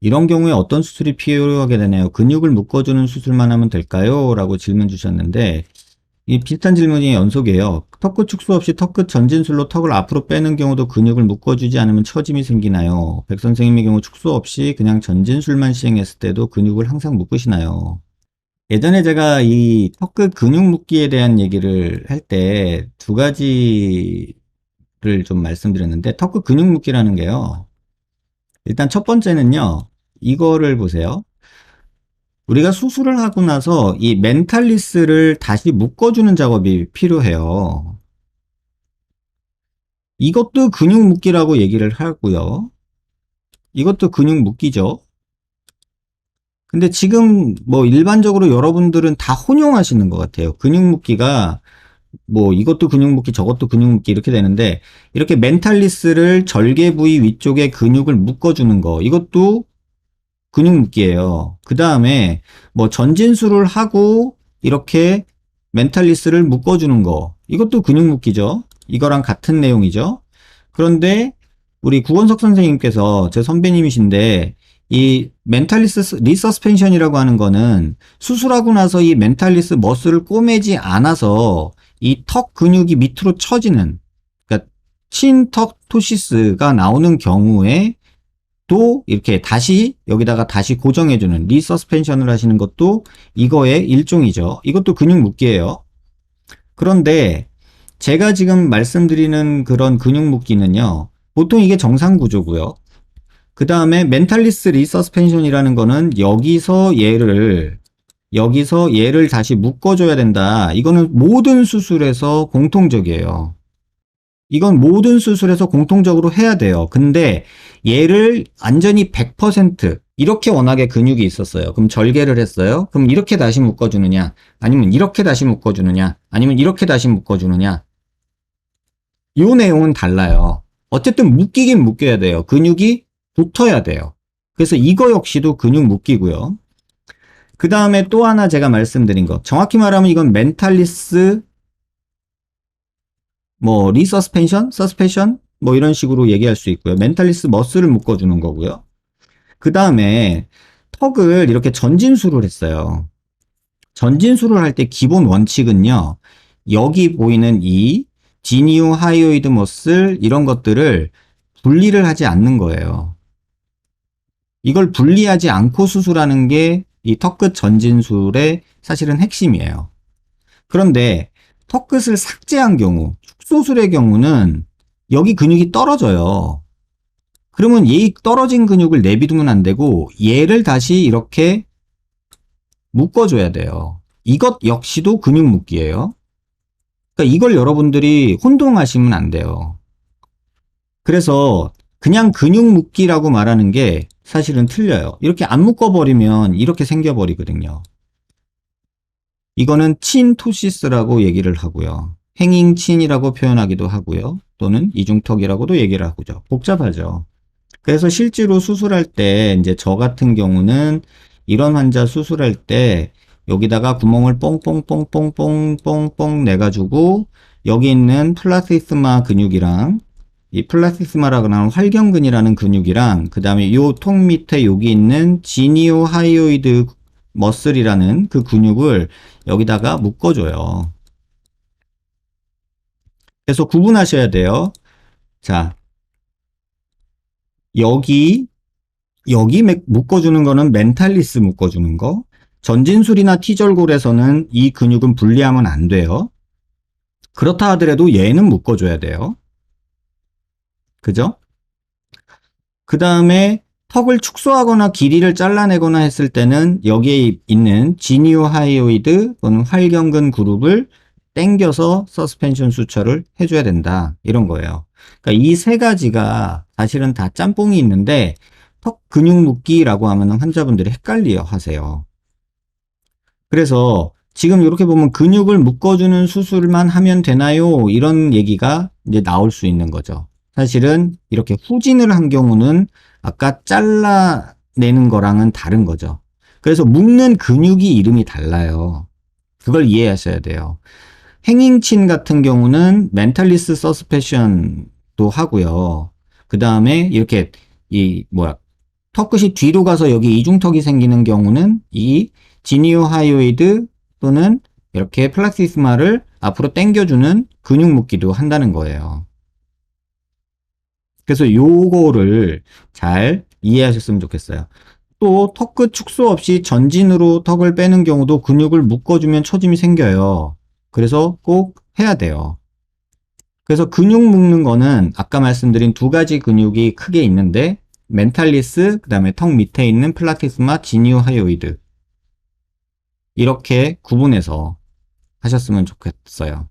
이런 경우에 어떤 수술이 필요하게 되나요? 근육을 묶어주는 수술만 하면 될까요? 라고 질문 주셨는데, 이 비슷한 질문이 연속이에요. 턱끝 축소 없이 턱끝 전진술로 턱을 앞으로 빼는 경우도 근육을 묶어주지 않으면 처짐이 생기나요? 백 선생님의 경우 축소 없이 그냥 전진술만 시행했을 때도 근육을 항상 묶으시나요? 예전에 제가 이 턱끝 근육 묶기에 대한 얘기를 할 때 두 가지를 좀 말씀드렸는데, 턱끝 근육 묶기라는 게요. 일단 첫 번째는요, 이거를 보세요. 우리가 수술을 하고 나서 이 멘탈리스를 다시 묶어주는 작업이 필요해요. 이것도 근육 묶기라고 얘기를 하고요. 이것도 근육 묶기죠. 근데 지금 뭐 일반적으로 여러분들은 다 혼용하시는 것 같아요. 근육 묶기가 뭐 이것도 근육 묶기 저것도 근육 묶기 이렇게 되는데 이렇게 멘탈리스를 절개 부위 위쪽에 근육을 묶어주는 거 이것도 근육 묶기예요. 그 다음에 뭐 전진술을 하고 이렇게 멘탈리스를 묶어주는 거 이것도 근육 묶기죠. 이거랑 같은 내용이죠. 그런데 우리 구원석 선생님께서 제 선배님이신데 이 멘탈리스 리서스펜션이라고 하는 거는 수술하고 나서 이 멘탈리스 머슬을 꼬매지 않아서 이 턱 근육이 밑으로 처지는 그러니까 친턱 토시스가 나오는 경우에 또 이렇게 다시 여기다가 다시 고정해주는 리서스펜션을 하시는 것도 이거의 일종이죠. 이것도 근육 묶기예요. 그런데 제가 지금 말씀드리는 그런 근육 묶기는요. 보통 이게 정상 구조고요. 그 다음에 멘탈리스 리서스펜션이라는 거는 여기서 얘를 여기서 얘를 다시 묶어줘야 된다. 이거는 모든 수술에서 공통적이에요. 이건 모든 수술에서 공통적으로 해야 돼요. 근데 얘를 완전히 100% 이렇게 워낙에 근육이 있었어요. 그럼 절개를 했어요. 그럼 이렇게 다시 묶어주느냐? 아니면 이렇게 다시 묶어주느냐? 아니면 이렇게 다시 묶어주느냐? 요 내용은 달라요. 어쨌든 묶이긴 묶여야 돼요. 근육이 붙어야 돼요. 그래서 이거 역시도 근육 묶이고요. 그 다음에 또 하나 제가 말씀드린 거. 정확히 말하면 이건 멘탈리스 뭐 리서스펜션, 서스펜션 뭐 이런 식으로 얘기할 수 있고요. 멘탈리스 머슬을 묶어주는 거고요. 그 다음에 턱을 이렇게 전진술을 했어요. 전진술을 할 때 기본 원칙은요. 여기 보이는 이 지니오 하이오이드 머슬 이런 것들을 분리를 하지 않는 거예요. 이걸 분리하지 않고 수술하는 게 이 턱끝 전진술의 사실은 핵심이에요. 그런데 턱끝을 삭제한 경우, 축소술의 경우는 여기 근육이 떨어져요. 그러면 이 떨어진 근육을 내비두면 안 되고 얘를 다시 이렇게 묶어줘야 돼요. 이것 역시도 근육 묶기예요. 그러니까 이걸 여러분들이 혼동하시면 안 돼요. 그래서 그냥 근육 묶기라고 말하는 게 사실은 틀려요. 이렇게 안 묶어버리면 이렇게 생겨버리거든요. 이거는 친토시스라고 얘기를 하고요. 행잉친이라고 표현하기도 하고요. 또는 이중턱이라고도 얘기를 하고요. 복잡하죠. 그래서 실제로 수술할 때 이제 저 같은 경우는 이런 환자 수술할 때 여기다가 구멍을 뽕뽕뽕뽕뽕뽕뽕 내가지고 여기 있는 플라티스마 근육이랑 이 플라티스마라고 하는 활경근이라는 근육이랑 그 다음에 요 통 밑에 여기 있는 지니오 하이오이드 머슬이라는 그 근육을 여기다가 묶어줘요. 그래서 구분하셔야 돼요. 자, 여기, 여기 맥- 묶어주는 거는 멘탈리스 묶어주는 거. 전진술이나 T절골에서는 이 근육은 분리하면 안 돼요. 그렇다 하더라도 얘는 묶어줘야 돼요. 그죠? 그 다음에 턱을 축소하거나 길이를 잘라내거나 했을 때는 여기에 있는 지니오 하이오이드 또는 활경근 그룹을 땡겨서 서스펜션 수처를 해줘야 된다. 이런 거예요. 그러니까 이 세 가지가 사실은 다 짬뽕이 있는데 턱 근육 묶기라고 하면 환자분들이 헷갈려 하세요. 그래서 지금 이렇게 보면 근육을 묶어주는 수술만 하면 되나요? 이런 얘기가 이제 나올 수 있는 거죠. 사실은 이렇게 후진을 한 경우는 아까 잘라내는 거랑은 다른 거죠. 그래서 묶는 근육이 이름이 달라요. 그걸 이해하셔야 돼요. 행잉친 같은 경우는 멘탈리스 서스페션도 하고요. 그 다음에 이렇게 이 뭐야 턱끝이 뒤로 가서 여기 이중턱이 생기는 경우는 이 지니오 하이오이드 또는 이렇게 플락시스마를 앞으로 당겨주는 근육 묶기도 한다는 거예요. 그래서 요거를 잘 이해하셨으면 좋겠어요. 또 턱끝 축소 없이 전진으로 턱을 빼는 경우도 근육을 묶어주면 처짐이 생겨요. 그래서 꼭 해야 돼요. 그래서 근육 묶는 거는 아까 말씀드린 두 가지 근육이 크게 있는데 멘탈리스, 그 다음에 턱 밑에 있는 플라티스마 지니오 하이오이드 이렇게 구분해서 하셨으면 좋겠어요.